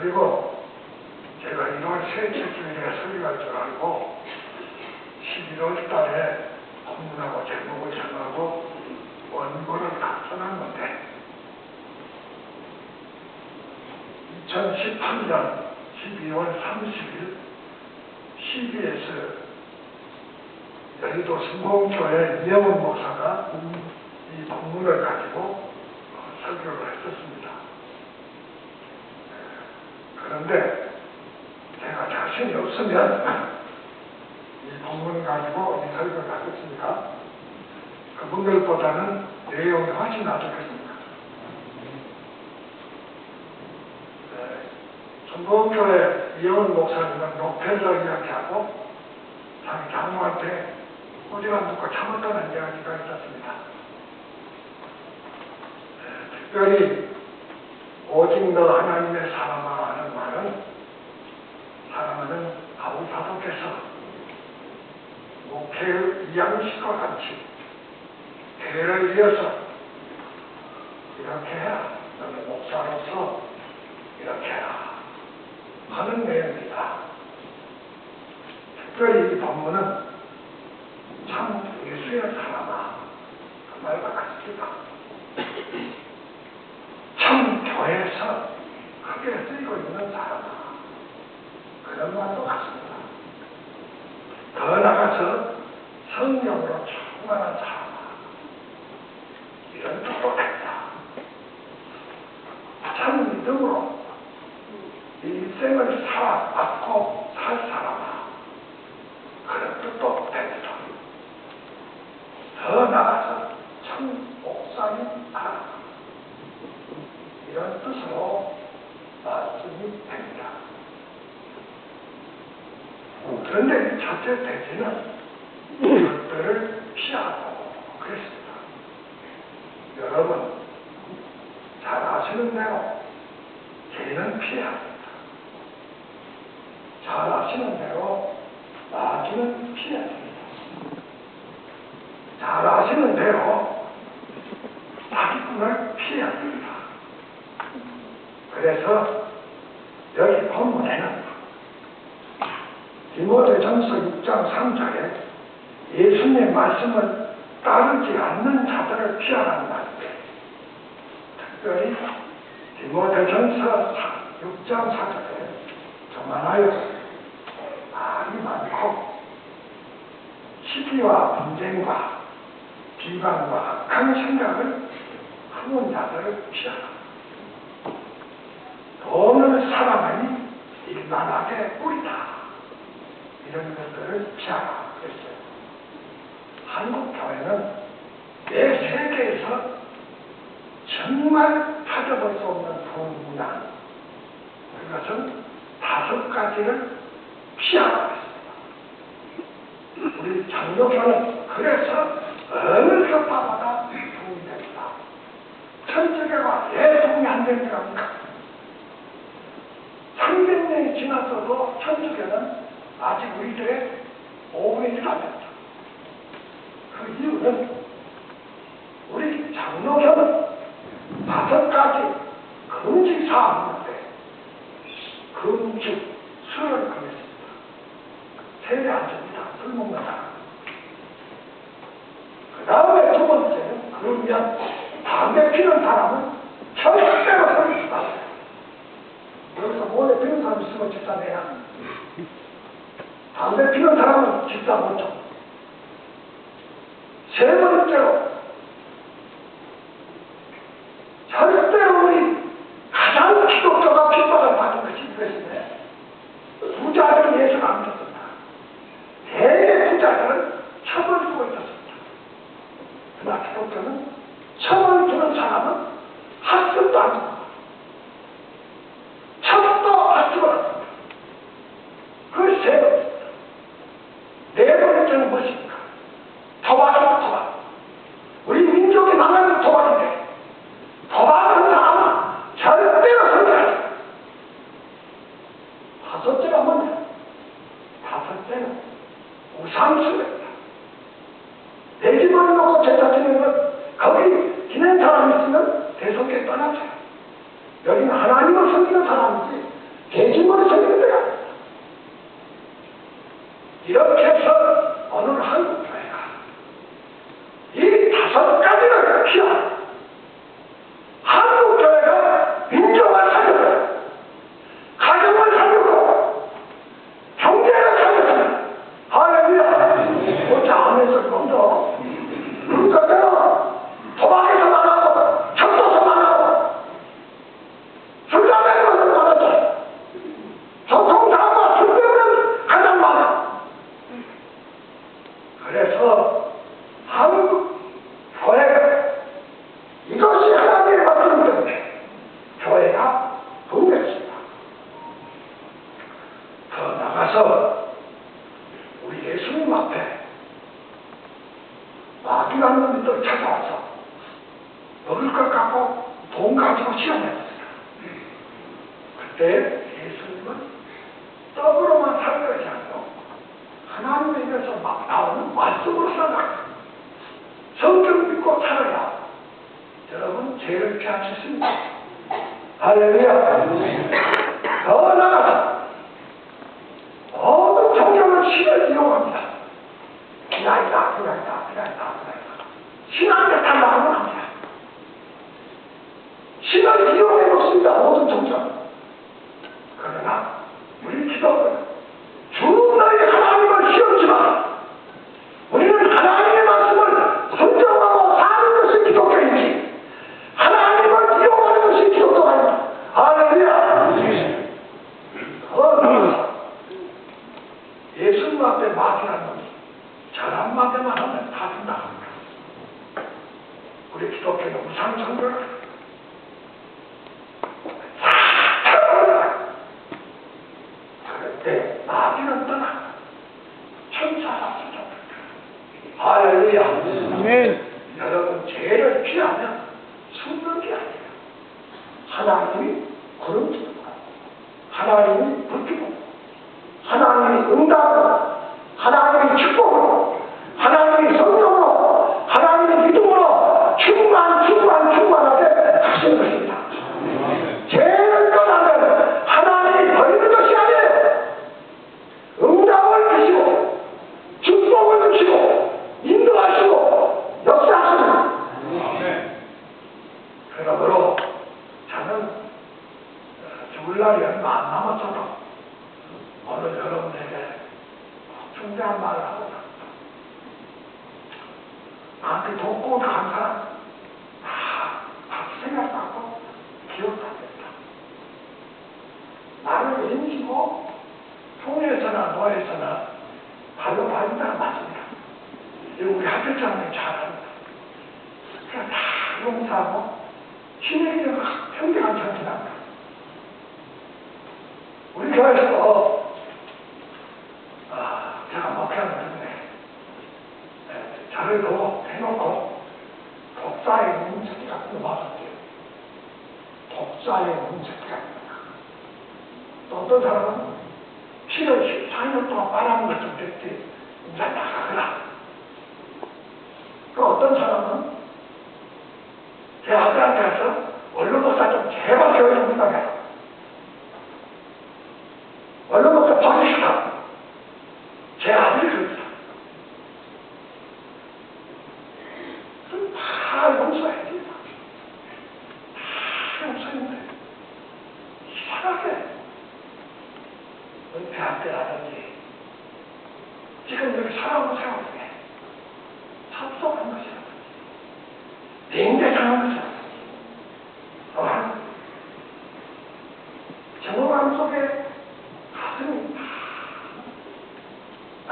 그리고 제가 1월 셋째 주일에 설교할 줄 알고 11월 달에 본문하고 제목을 정하고 원고를 다 써놨는데 2018년 12월 30일 CBS 여의도 순봉교회 이영훈 목사가 이 본문을 가지고 어, 설교를 했었습니다. 그런데 제가 자신이 없으면 이 본문을 가지고 이 설교를 하겠습니까? 그분들보다는 내용이 훨씬 낫겠습니다. 순봉교회 이영훈 목사님은 노펠러 이야기하고 자기 장모한테 꼬리가 눕고 참았다는 이야기가 있었습니다. 에, 특별히 오직 너 하나님의 사랑아 말은 사랑하는 아우 사도께서 목회의 이양식과 같이 대를 이어서 이렇게 해라. 너는 목사로서 이렇게 해라. 하는 내용입니다. 특별히 이 본문은 참 예수의 사람아 그 말과 같습니다. 참 교회에서 크게 쓰이고 있는 사람아 그런 말도 같습니다. 더 나아가서 성령으로 충만한 사람아 이런 된다. 참 믿음으로 인생을 살아왔고 살 사람아 그런 뜻도 됩니다. 더 나아가서 참 목사님 하라 이런 뜻으로 말씀이 됩니다. 첫째 대지는 이것들을 피하고 그랬습니다. 여러분 잘 아시는 대로 개는 피해야 합니다. 잘 아시는 대로 나중은 피해야 됩니다. 잘 아시는 대로 사기꾼을 피해야 됩니다. 그래서 여기 본문에는 디모데전서 6장 3절에 예수님의 말씀을 따르지 않는 자들을 피하라는 말인데 특별히 디모데전서 6장 4절에 저만하여 말이 많고 시기와 분쟁과 비방과 악한 생각을 하는 자들을 피하라. 돈을 사랑하니 일만하게 뿌리다. 이런 것들을 피하라. 그랬어요. 한국 교회는 내 세계에서 정말 찾아볼 수 없는 부분이나 그것은 다섯 가지를 피하라고 했습니다. 우리 장로교는 그래서 어느 교파마다 도움이 됩니다. 천주교가 왜 도움이 안 됩니까? 300년이 지났어도 천주교는 아직 우리들의 5분의 1도 안 됩니다. 그 이유는 우리 장로교는 다섯 가지 금지 사항인데 금지 술을 금했습니다. 세례 안 줍니다. 술 먹는 사람. 그 다음에 두 번째는 그러면 담배 피는 사람은 절대로 술을 주다. 여기서 몰래 피는 사람 있으면 집사 내야. 담배 피는 사람은 집사 못 줘. 세 번째로 절대로 우리 마귀라는 놈이 찾아와서 먹을 것 갖고 돈 가지고 시험했습니다. 그때 예수님은 떡으로만 살 것이 아니고 하나님에게서 막 나오는 말씀으로서 막 성경 믿고 살아야 여러분 죄를 피할 수 있습니다. 할렐루야. 더 나아가서 모든 성경을 시를 이용합니다. 나이가 앞으로 나이가 앞으로 나이가 아이가 신앙을 달라고 하는 겁니다. 신앙이 필요해 놓습니다. 모든 종종. 그러나 우리 기도하거나 자를 넣어 해놓고 독자의 문책이 같은 막아요. 독자의 문책이 같은 또 어떤 사람은 피를 14년 동안 빨아먹은 것좀 됐지 이제 나가거라 또 어떤 사람은 제 아들한테 가서 얼른 목사 좀 제발 교회 좀 문당해 얼른 목사 박수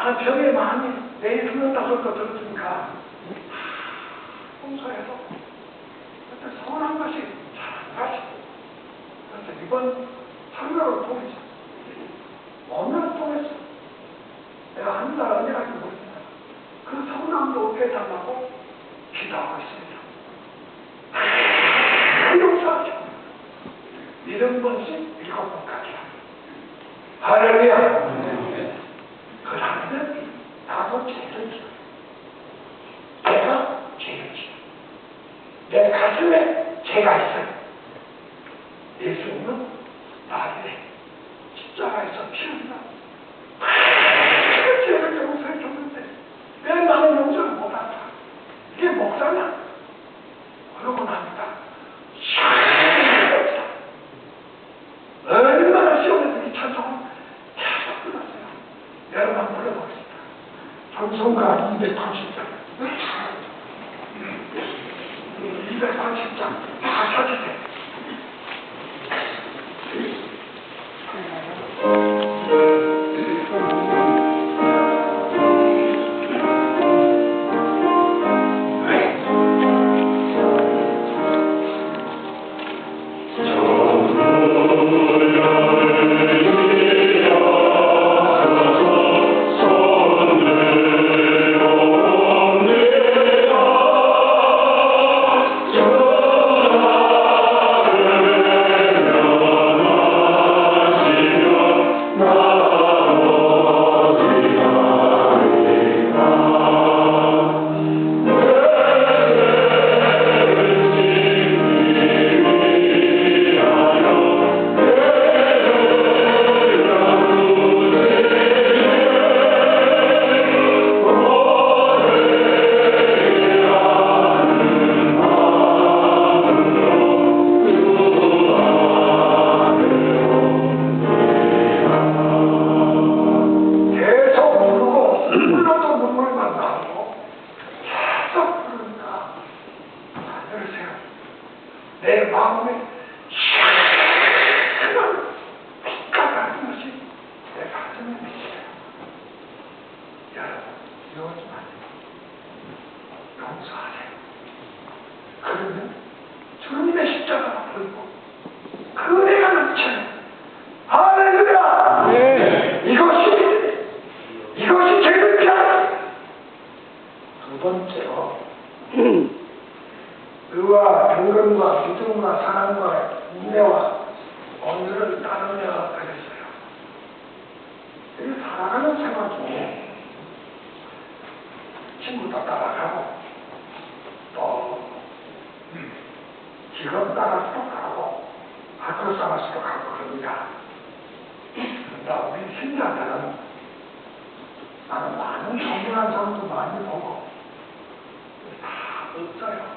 나는 병에 많이 내일 죽는다 소리도 들었으니까 홍사에서 그때 서운한 것이 잘안가시고 그래서 이번 설교를 통해서 언어를 통해서 내가 한 달 언니라고 모르지만 그 서운함도 없게 해달라고 기도하고 있습니다. 용서하죠 일흔 번씩 일곱 번까지 할렐루야. 가슴 나는 많은 성공한 사람도 많이 보고 다 없어요.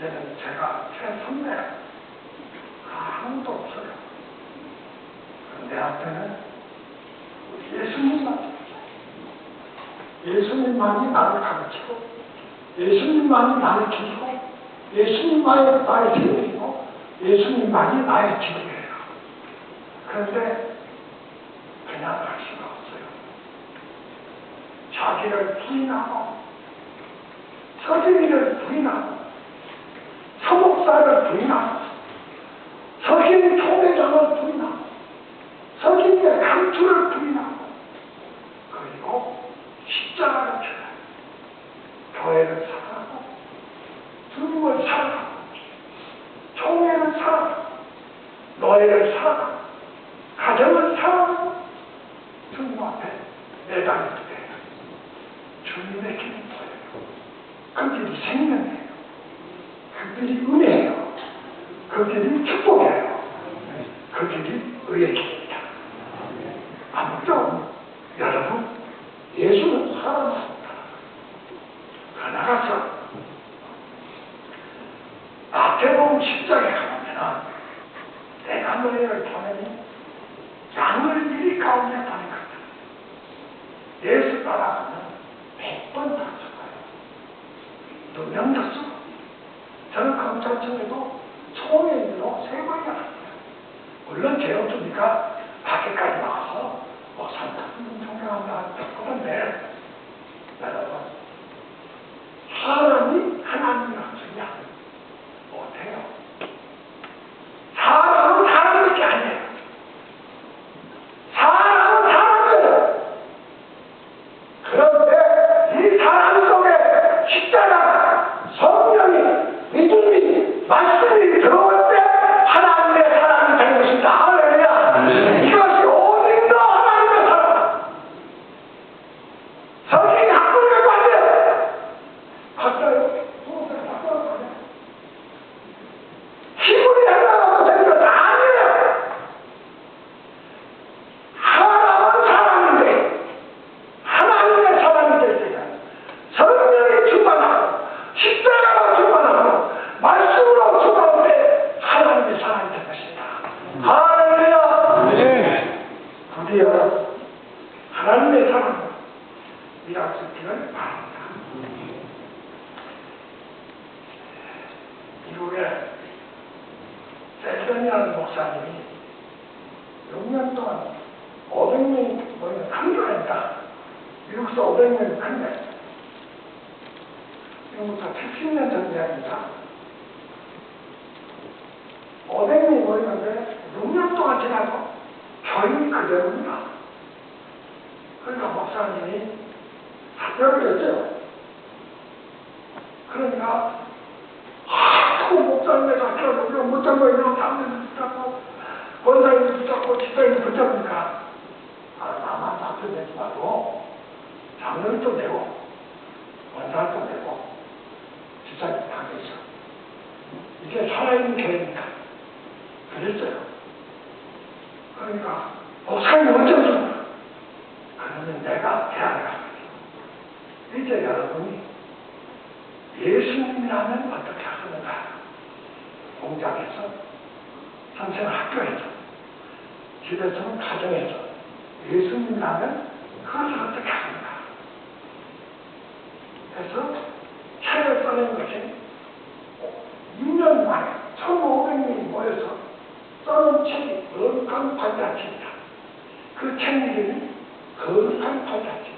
얘는 제가 최선배 아무도 없어요. 내 앞에는 예수님만 예수님만이 나를 가르치고 예수님만이 나를 지키고 예수님만이 나의 생명이고 예수님만이 나의 지도예요. 그런데 그냥. 자기를 부인하고 서기를 부인하고 서목사를 부인하고 서긴 총회장을 부인하고 서기의 강추를 부인하고 그리고 십자가를 펴요. 교회를 사랑하고 주님을 사랑하고 총회를 사랑하고 노예를 사랑하고 가정을 사랑하고 주님 앞에 때 주님의 길이 보여요. 그 길이 생명이에요. 그 길이 은혜예요. 그 길이 축복이에요. 그 길이 의의 길입니다. 아무쪼 여러분 예수는 살아났습니다. 그 나가서 마태복음 10장에 가보면은 내가 너희를 보내니 양을 이리 가운데 보내거든. 예수 따라 백번 다쳐가요. 두명 다쳐. 저는 검찰청에도 총회의로 세 번이나 갔어요. 물론 죄 없으니까 밖에까지 나와서 뭐 산타님 존경한다 했거든요. 여러분, 미국에 셀던이라는 목사님이 6년 동안 500명이 모이는 큰 교회입니다. 미국서 500명이 큰데 지금부터 70년 전 이야기입니다. 500명이 모이는데 6년 동안 지나고 교인이 그대로입니다. 그러니까 목사님이 사표를 냈죠. 그러니까 하도 목사님의 사표를 거 이런 사람들이 붙잡고 권사님이 붙잡고 집사님이 붙잡으니까 아 나만 사표 내지 말고 장로도 내고 권사도 내고 집사님 다 내죠. 이게 살아있는 교회니까 그랬어요. 그러니까 목사님 어쩌죠? 그러면 내가 대안을 합니다. 이제 여러분이 예수님이라면 어떻게 하는가? 공장에서, 선생 학교에서, 집에서는 가정에서 예수님이라면 그것을 어떻게 하는가? 그래서 책을 써낸 것이 2년 만에 1,500명이 모여서 써는 책이 거룩한 발자취입니다. 그 책 이름이 거룩한 발자취.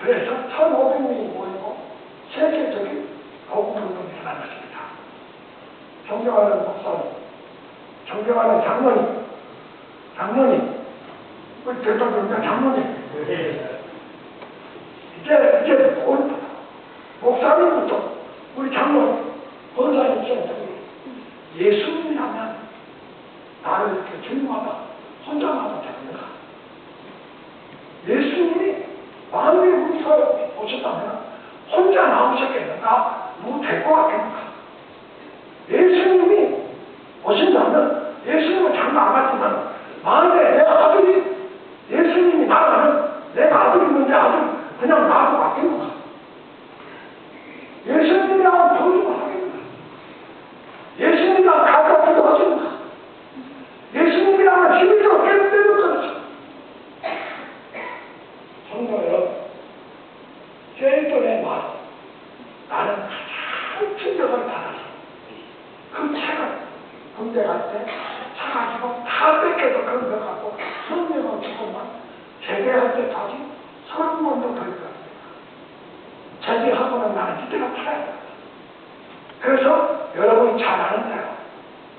그래서 1,500명이 모이고 세계적인 복음운동이 일어난 것입니다. 존경하는 목사님, 존경하는 장로님, 장로님, 우리 대통령님 장로님, 이제, 이제 온 목사님부터 우리 장로님, 권사님, 선생님, 예수님이라면 나를 이렇게 주님하다 혼자마다 되는가? 예수님이 만물이 우리서 오셨다면 혼자 나오셨겠는가? 누구 데리고 왔겠는가? 예수님이 오신다면 예수님은 장가 안 갔지만 만약에 내 아들이 예수님이 나가면 내가 아들이 있는데 아들 그냥 나하고 맡기는가? 예수님이랑 교류를 하겠는가? 예수님이랑 가깝기도 하겠는가? 예수님이랑 힘이 더 깨뜨리는 거죠. 성도 여러분, 제일돈의 말, 나는 가장 충격을 받아서 그 책을 군대 갈 때 사가지고 다 뺏겨서 그걸 넣어갖고 성령을 주고만 제대할 때까지 서른 번도 더 있었습니다. 제대하고는 나는 이때가 팔아야 돼. 그래서 여러분이 잘 아는 대로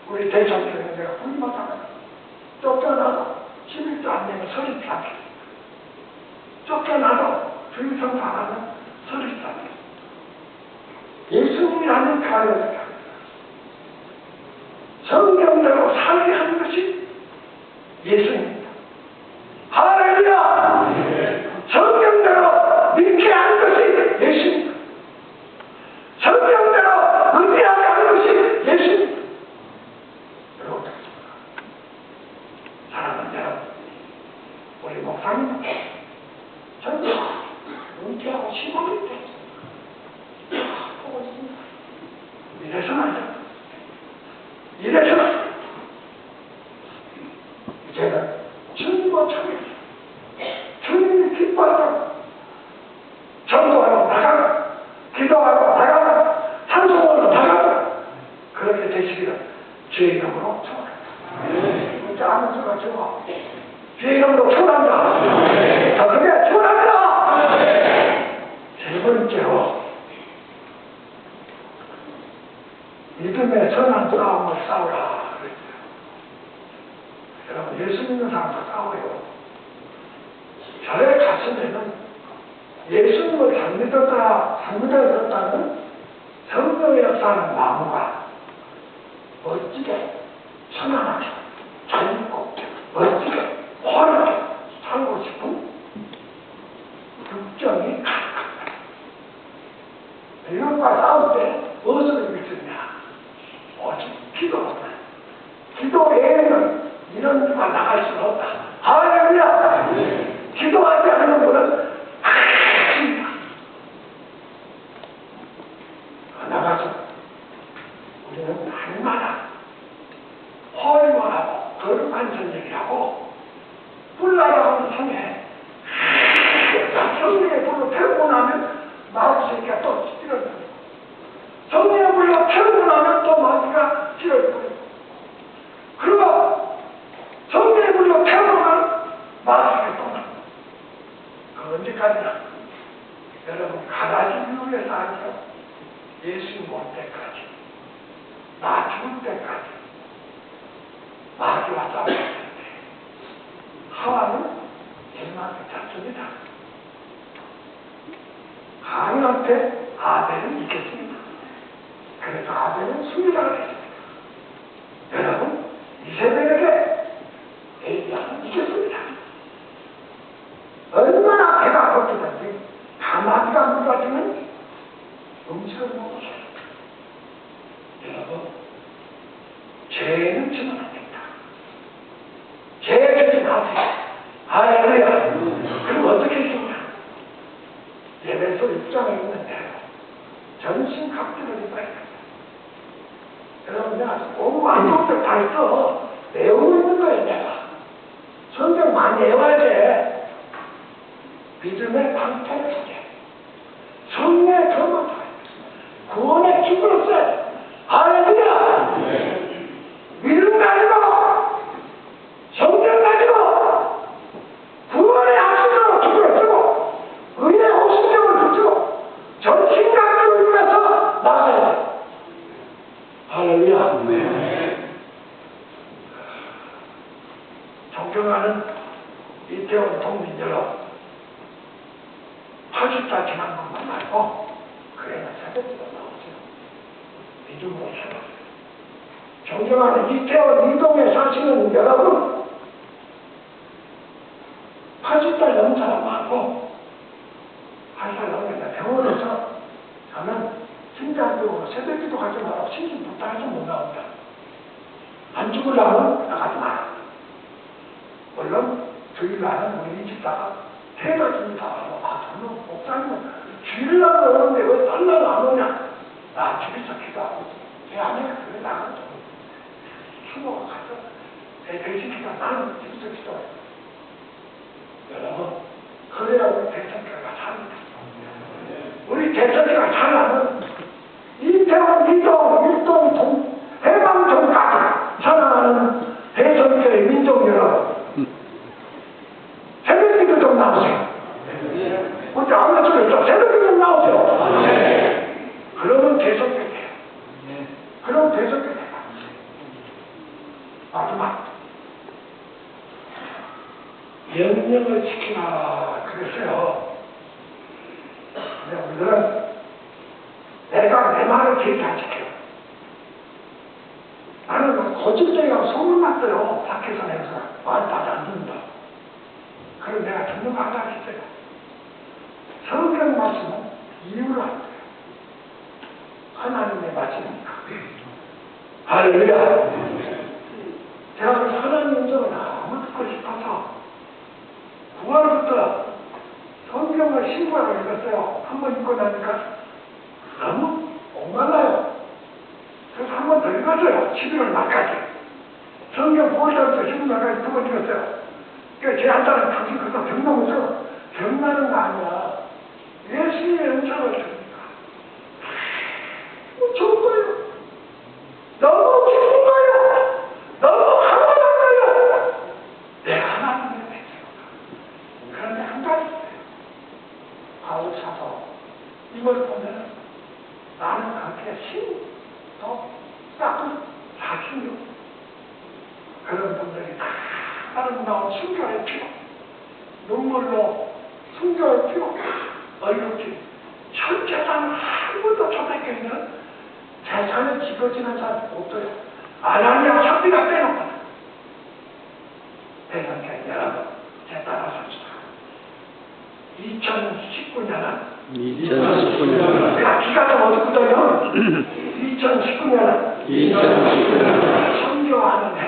우리 대전교회 내가 훌륭하다면 쫓겨나서 11조 안 내면 서립지 않겠습니다. 쫓겨나도 주의성도 안 하면 서립지 않겠습니다. 예수님이라는 가르를 성경대로 살게 하는 것이 예수님입니다. 할렐루야! 성경대로 믿게 하는 것이 예수입니다. 성경대로 의지하게 하는 것이 예수입니다. 여러분, 사랑하는 여러분, 우리 목사님, 저는 은퇴하고 15년 됐어요. 보고 있습니다. 이래서는 안 돼요. 이래서는 이제는 주님과 참여 주님이 기뻐하는 전도하러 나가는 기도하러 나가는 찬송하러 나가는 그렇게 되시기를 주의 이름으로 축원합니다. 문자 주고 주의 이름으로 축원합니다. 더 크게 축원합니다. 세 번째로 믿음의 선한 싸움을 싸우라. 여러분 예수 믿는 사람도 싸워요. 저의 가슴에는 예수님을 잘 믿었다, 잘 믿었다는 성령의 역사하는 마음과 멋지게, 믿고, 멋지게, 화나게 살고 싶은 육정이. 이것과 싸울 때 무엇을 있냐? 오직 기도로다. 기도 외에는 이런 수가 나갈 수는 없다. 할렐루야! 기도하지 않는 분은 주일날 오는데 왜 딴날 안 오냐? 나 집에서 기도하고 제 아내가 그래 나가서 수고가 가서 내 대신기가 나는 집에서 기도해. 여러분, 그래야 우리 대선교가 삽니다. 우리 대선교가 살아면 이태원, 이동, 일동, 동, 해방종까지 사랑하는 대선교의 민족 여러분. 새벽 기도 좀 나오세요. 어째 아무나 쪽에서 새벽 기도 좀 나오세요. 그러면 대선교 돼요. 그럼 대선교 돼요. 마지막. 명령을 지키라 그랬어요. 근데 우리들은 내가 내 말을 제일 잘 지켜. 나는 그 거짓되가 들어 밖에서 내서 말다안 듣는다. 그럼 내가 듣는 거 하나 있어요. 성경 말씀은 이유를 안 돼요. 하나님의 말씀이니까. 할렐루야. 제가 그 하나님 음성을 너무 듣고 싶어서 9월부터 성경을 신고하고 읽었어요. 한 번 읽고 나니까 너무 옥말라요. 그래서 한 번 더 읽었어요. 11월 말까지. 성경 9월달부터 11월 말까지 두 번 읽었어요. 그러니까 제 한 달은 당신 그거 병나면서 병나는 거 아니야. 예수님의 음성을 얼룩지. 전 재산 한 번도 초대교 있는 재산을 지어지는 사람 없어요. 아나니아 삽비가 빼놓거든. 대선교 여러분, 제 따라섭시다. 2019년은 2019년 내가 기가 좀 어둡거든요. 2019년은 2019년 선교하는 해.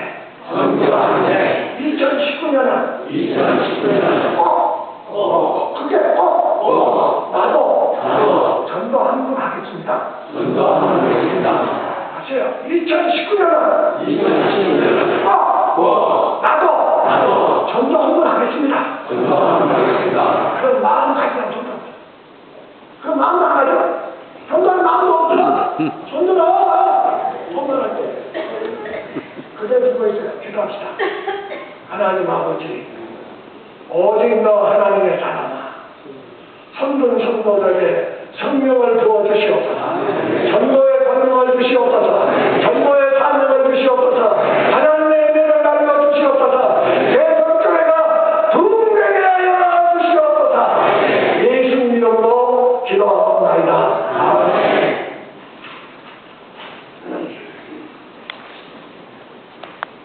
선교하는 해 2019년은 2019년 꼭, 어, 그게 꼭, 꼭, 나도, 나도 전도 한분 하겠습니다. 선교하는 것입니다. 아세요? 2019년은 2019년 꼭, 꼭, 나도, 나도 전도 한분 하겠습니다. 선교하는 것입니다. 그런 마음 가지면 전도. 그 마음 나가죠? 전도할 마음도 없어. 전도라. 전도할 때. 그대 누고 있어요. 기도합시다. 하나님 아버지, 오직 너 하나님의 사람아. 선분 성도들에게 성령을 부어 주시옵소서. 전도의 권능을 주시옵소서. 전도의 사명을 주시옵소서